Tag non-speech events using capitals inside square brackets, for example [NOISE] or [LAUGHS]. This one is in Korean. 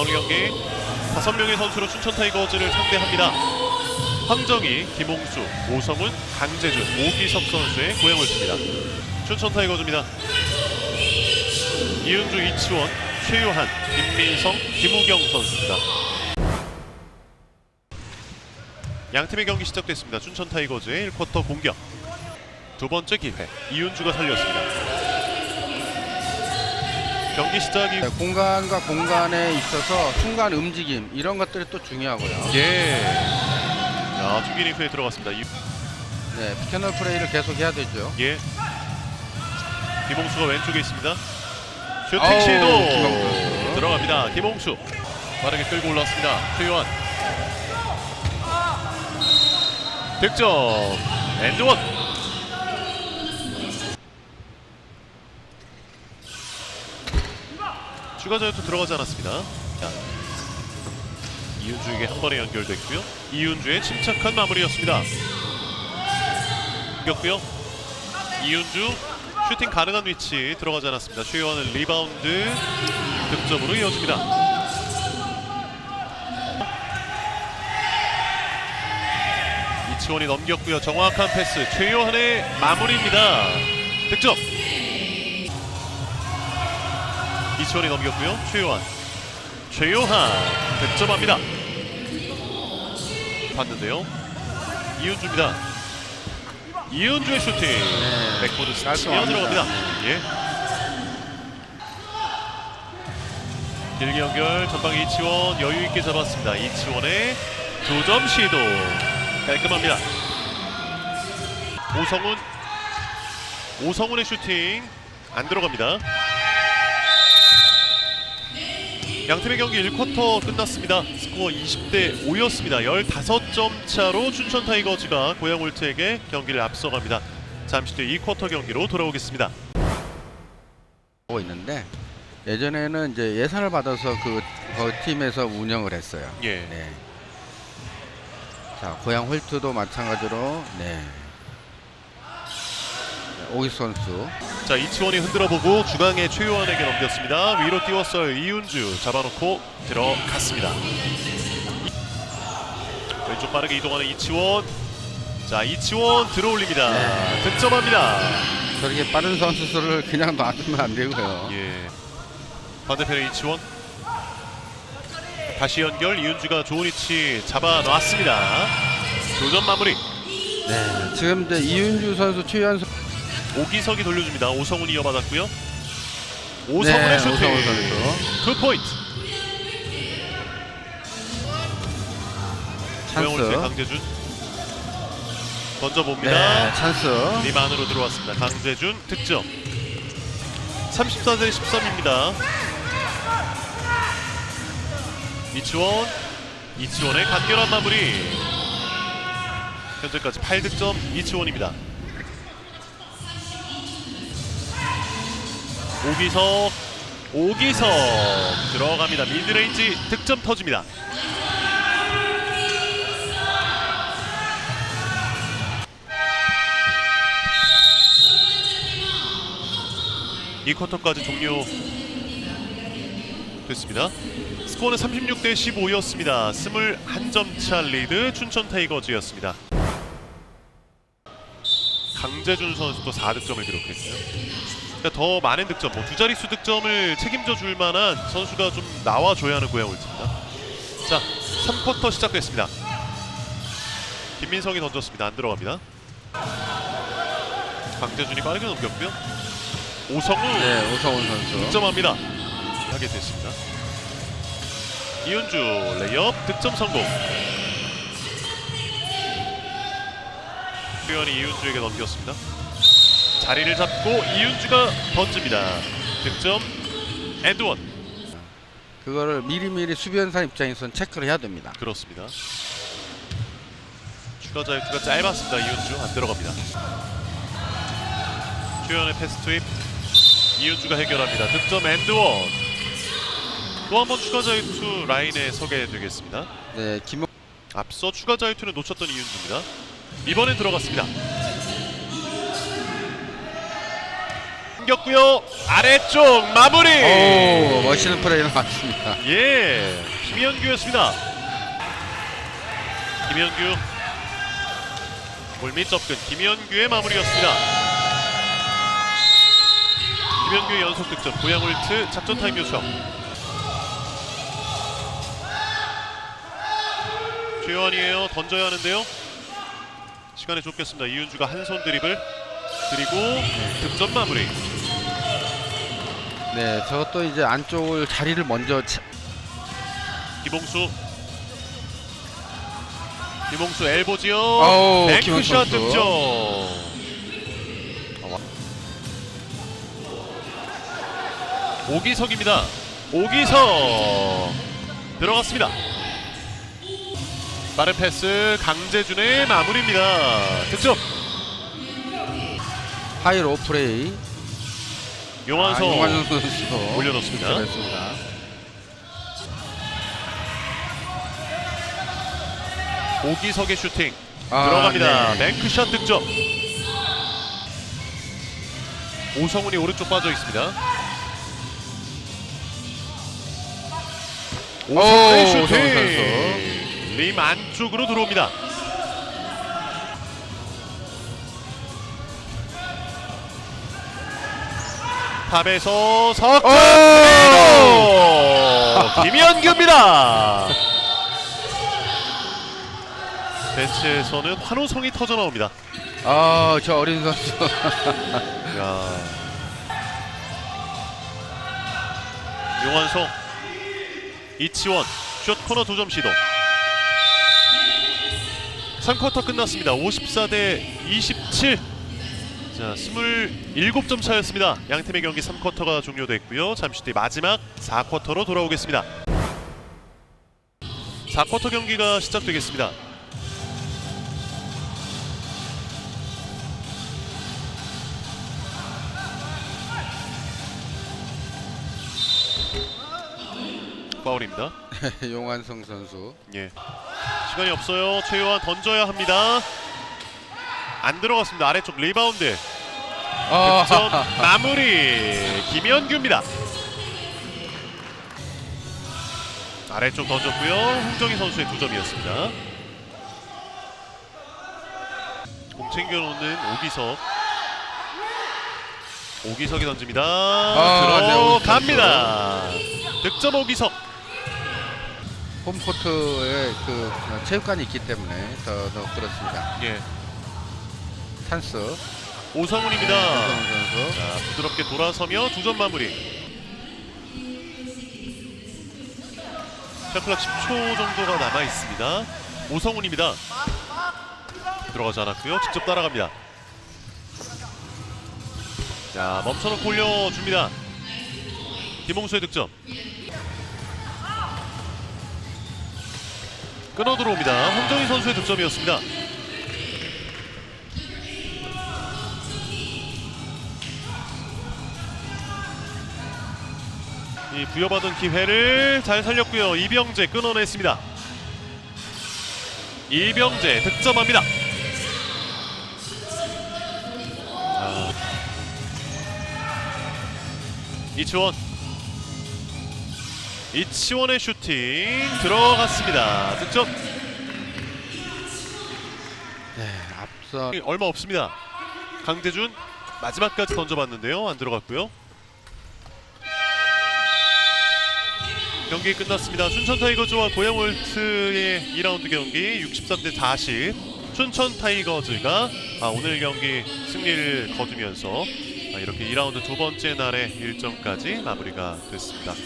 오늘 경기 다섯 명의 선수로 춘천 타이거즈를 상대합니다. 황정희, 김홍수, 오성훈, 강재준, 오기석 선수의 고향을 칩니다. 춘천 타이거즈입니다. 이은주, 이치원, 최유한, 김민성, 김우경 선수입니다. 양 팀의 경기 시작됐습니다. 춘천 타이거즈의 1쿼터 공격. 두 번째 기회 이윤주가 살렸습니다. 경기 시작이 네, 공간과 공간에 있어서 순간 움직임 이런 것들이 또 중요하고요. 예. 야, 중긴 이후에 들어갔습니다. 이- 네, 피켓널 플레이를 계속 해야 되죠. 예. 김홍수가 왼쪽에 있습니다. 슈팅 아우, 시도 김홍수. 들어갑니다. 김홍수 빠르게 끌고 올랐습니다. 최요한 득점 엔드원 추가 자유투 들어가지 않았습니다. 자, 이윤주에게 한 번에 연결됐고요. 이윤주의 침착한 마무리였습니다. 이겼고요. 이윤주 슈팅 가능한 위치 들어가지 않았습니다. 최요한은 리바운드 득점으로 이어집니다. 이치원이 넘겼고요. 정확한 패스 최요한의 마무리입니다. 득점. 이치원이 넘겼고요. 최요한. 최요한 득점합니다. 봤는데요. 이윤주입니다. 이윤주의 슈팅. 백보드 스치며 깔끔합니다. 들어갑니다. 예. 길게 연결 전방 이치원 여유 있게 잡았습니다. 이치원의 두 점 시도 깔끔합니다. 오성훈 오성훈의 슈팅 안 들어갑니다. 양팀의 경기 1쿼터 끝났습니다. 스코어 20대 5였습니다. 15점 차로 춘천 타이거즈가 고양 울트에게 경기를 앞서갑니다. 잠시 뒤 2쿼터 경기로 돌아오겠습니다. 하고 있는데 예전에는 이제 예산을 받아서 그, 그 팀에서 운영을 했어요. 예. 네. 자, 고양 홀트도 마찬가지로 네. 오기 선수 자 이치원이 흔들어보고 중앙에 최요한에게 넘겼습니다. 위로 띄웠어요. 이윤주 잡아놓고 들어갔습니다. 왼쪽 빠르게 이동하는 이치원. 자 이치원 들어올립니다. 네. 득점합니다. 저렇게 빠른 선수들을 그냥 놔두면 안 되고요. 예. 반대편에 이치원. 다시 연결 이윤주가 좋은 위치 잡아놨습니다. 도전 마무리. 네. 지금 이제 이윤주 선수, 선수 오기석이 돌려줍니다. 오성훈이 이어받았고요. 오성훈의 네, 슈팅. 오성훈 선수. 투 포인트. 고영울트의 찬스. 강재준 던져봅니다. 네, 찬스. 림 안으로 들어왔습니다. 강재준 득점. 34대 13입니다. 이치원 이치원의 간결한 마무리. 현재까지 8득점 이치원입니다. 오기석 오기석 들어갑니다. 미드레인지 득점 터집니다. 이 쿼터까지 종료 됐습니다. 스코어는 36대 15였습니다. 21점 차 리드 춘천 타이거즈였습니다. 강재준 선수도 4득점을 기록했어요. 그러니까 더 많은 득점, 뭐 두 자릿수 득점을 책임져 줄 만한 선수가 좀 나와줘야 하는 고양 울트입니다. 자, 3쿼터 시작됐습니다. 김민성이 던졌습니다. 안 들어갑니다. 강재준이 빠르게 넘겼고요. 오성우 네, 오성훈 선수. 득점합니다. 하게 됐습니다. 이윤주 레이업 득점 성공. 표현이 이윤주에게 넘겼습니다. 자리를 잡고 이윤주가 던집니다. 득점 엔드원 그거를 미리미리 수비원사 입장에서는 체크를 해야 됩니다. 그렇습니다. 추가 자유투가 짧았습니다. 이윤주 안 들어갑니다. 최현의 패스 투입 이윤주가 해결합니다. 득점 엔드원 또 한 번 추가 자유투 라인에 서게 되겠습니다. 네, 김 앞서 추가 자유투는 놓쳤던 이윤주입니다. 이번엔 들어갔습니다. 당겼고요. 아래쪽 마무리. 오 멋있는 플레이 나왔습니다. 예, 김현규였습니다. 김현규 골밑 접근 김현규의 마무리였습니다. 김현규의 연속 득점 고양 울트 작전 타임 요청. 최요한이에요. 던져야 하는데요. 시간에 쫓겼습니다. 이윤주가 한 손 드리블 그리고 득점 마무리. 네 저것도 이제 안쪽을 자리를 먼저 차- 김홍수. 김홍수 엘보지요 김홍수 선수. 득점. 오기석입니다. 오기석. 들어갔습니다. 빠른 패스 강재준의 마무리입니다. 득점. 하이로 플레이 용환석 아, 용환선 올려놓습니다. 득점했습니다. 오기석의 슈팅 아, 들어갑니다. 네. 뱅크샷 득점. 오성훈이 오른쪽 빠져 있습니다. 오, 오성훈 슈팅. 림 안쪽으로 들어옵니다. 탑에서 석점 오! 김현규입니다. 벤치에서는 환호성이 터져 나옵니다. 아, 저 어린 선수. [LAUGHS] 야. 용환성 이치원 슛 코너 두 점 시도 3쿼터 끝났습니다 54 대 27 자 27점 차였습니다 양팀의 경기 3쿼터가 종료됐고요 잠시 뒤 마지막 4쿼터로 돌아오겠습니다 4쿼터 경기가 시작되겠습니다 파울입니다 [LAUGHS] 용환성 선수. 예. 시간이 없어요. 최요한 던져야 합니다. 안 들어갔습니다. 아래쪽 리바운드. 아, 득점 마무리. 김현규입니다. 아래쪽 던졌고요. 홍정희 선수의 두 점이었습니다. 공 챙겨놓는 오기석. 오기석이 던집니다. 아, 네, 들어갑니다. 득점 오기석. 홈코트에 그 체육관이 있기 때문에 더, 더 그렇습니다. 예. 찬스. 오성훈입니다. 자, 부드럽게 돌아서며 두 점 마무리. 샤클락 10초 정도가 남아 있습니다. 오성훈입니다. 들어가지 않았고요. 직접 따라갑니다. 자, 멈춰놓고 올려줍니다. 김홍수의 득점. 끊어 들어옵니다. 홍정희 선수의 득점이었습니다. 이 부여받은 기회를 잘 살렸고요. 이병재 끊어냈습니다. 이병재 득점합니다. 아. 이치원 이치원의 슈팅 들어갔습니다. 득점 네, 앞서 얼마 없습니다. 강재준 마지막까지 던져봤는데요. 안 들어갔고요. 경기 끝났습니다. 춘천 타이거즈와 고양 월트의 2라운드 경기 63대 40. 춘천 타이거즈가 아, 오늘 경기 승리를 거두면서 아, 이렇게 2라운드 두 번째 날의 일정까지 마무리가 됐습니다.